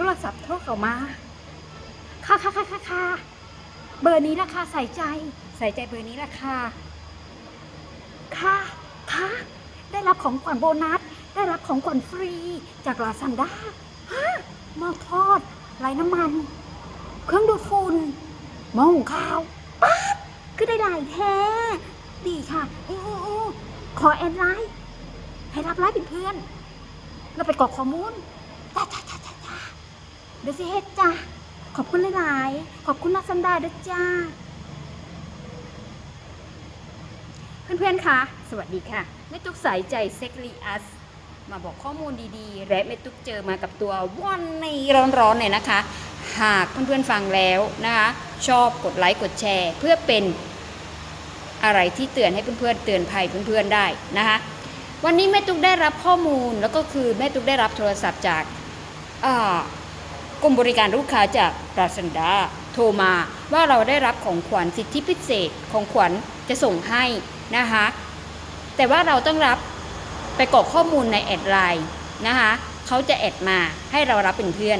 ทรศัพท์โทรเข้ามาค่ะค่ะค่ะค่ะค่ะเบอร์นี้ราคาใส่ใจใส่ใจเบอร์นี้ราคาค่ะค่ะได้รับของขวัญโบนัส ได้รับของขวัญฟรีจากลาซันด้าฮะหม้อทอดไร้น้ำมัน เครื่องดูดฝุ่นหม้อหุงข้าวป๊าดคือได้หลายแท้ดีค่ะอู้อู้อู้ขอแอดไลน์ให้รับไลน์เป็นเพื่อนเราไปกรอกข้อมูลจ้าจ้า เดี๋ยวสิเฮ็ดจ้าขอบคุณหลายๆ ขอบคุณนักสันดาด้วยจ้า เพื่อนๆ คะ สวัสดีค่ะแม่ตุ๊กสายใจเซ็กลีอัส มาบอกข้อมูลดีๆ และแม่ตุ๊กเจอมากับตัววันในร้อนๆเนี่ยนะคะ หากเพื่อนๆ ฟังแล้วนะคะ ชอบกดไลค์กดแชร์ เพื่อเป็นอะไรที่เตือนให้เพื่อนๆ เตือนภัยเพื่อนๆ ได้นะคะวันนี้แม่ตุ๊กได้รับข้อมูลแล้วก็คือแม่ตุ๊กได้รับโทรศัพท์จากอ่า กรมบริการลูกค้าจากราซันดา โทรมาว่าเราได้รับของขวัญสิทธิพิเศษของขวัญจะส่งให้นะคะแต่ว่าเราต้องรับไปกรอกข้อมูลในแอดไลน์นะคะเขาจะแอดมาให้เรารับเป็นเพื่อน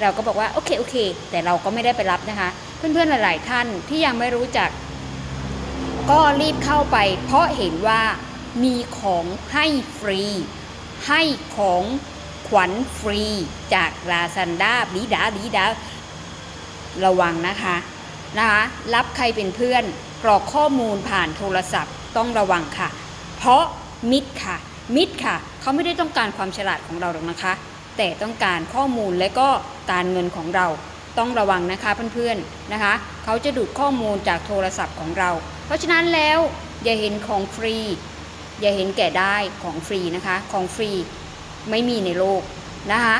เราก็บอกว่าโอเคโอเค แต่เราก็ไม่ได้ไปรับนะคะ เพื่อนๆหลาย ๆ ท่านที่ยังไม่รู้จัก ก็รีบเข้าไป เพราะเห็นว่ามีของให้ฟรี ให้ของ ขวัญฟรีจากลาซันดาดีดาดีดาระวังนะคะนะคะ รับใครเป็นเพื่อนกรอกข้อมูลผ่านโทรศัพท์ต้องระวังค่ะ เพราะมิดค่ะ มิดค่ะ เขาไม่ได้ต้องการความฉลาดของเราหรอกนะคะ แต่ต้องการข้อมูลและก็การเงินของเราต้องระวังนะคะเพื่อนๆนะคะ เขาจะดูดข้อมูลจากโทรศัพท์ของเรา เพราะฉะนั้นแล้วอย่าเห็นของฟรี อย่าเห็นแก่ได้ของฟรีนะคะ ของฟรี ไม่มีในโลกนะคะ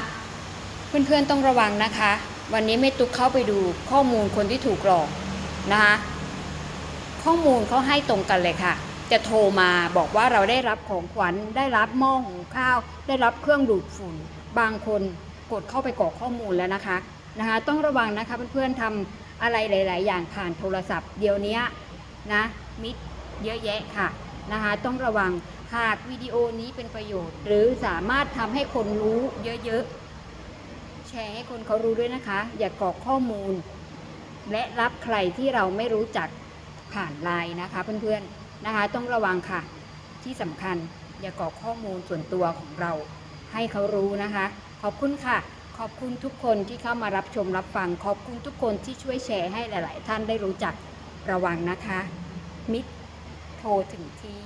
เพื่อนๆต้องระวังนะคะ วันนี้แม่ตุ๊กเข้าไปดูข้อมูลคนที่ถูกหลอกนะคะข้อมูลเขาให้ตรงกันเลยค่ะ จะโทรมาบอกว่าเราได้รับของขวัญได้รับหม้อหุงข้าว ได้รับเครื่องดูดฝุ่น บางคนกดเข้าไปกรอกข้อมูลแล้วนะคะนะคะต้องระวังนะคะเพื่อนๆทำอะไรหลาย ๆ อย่างผ่านโทรศัพท์ เดี๋ยวนี้นะมิดเยอะแยะค่ะนะคะต้องระวัง หากวิดีโอนี้เป็นประโยชน์ หรือสามารถทำให้คนรู้เยอะๆ แชร์ให้คนเขารู้ด้วยนะคะ อย่ากรอกข้อมูล และรับใครที่เราไม่รู้จักผ่านไลน์นะคะ เพื่อนๆนะคะ ต้องระวังค่ะ ที่สำคัญอย่ากรอกข้อมูลส่วนตัวของเรา ให้เขารู้นะคะ ขอบคุณค่ะ ขอบคุณทุกคนที่เข้ามารับชมรับฟัง ขอบคุณทุกคนที่ช่วยแชร์ให้หลาย ๆ ท่านได้รู้จักระวังนะคะ มิตรโทรถึงที่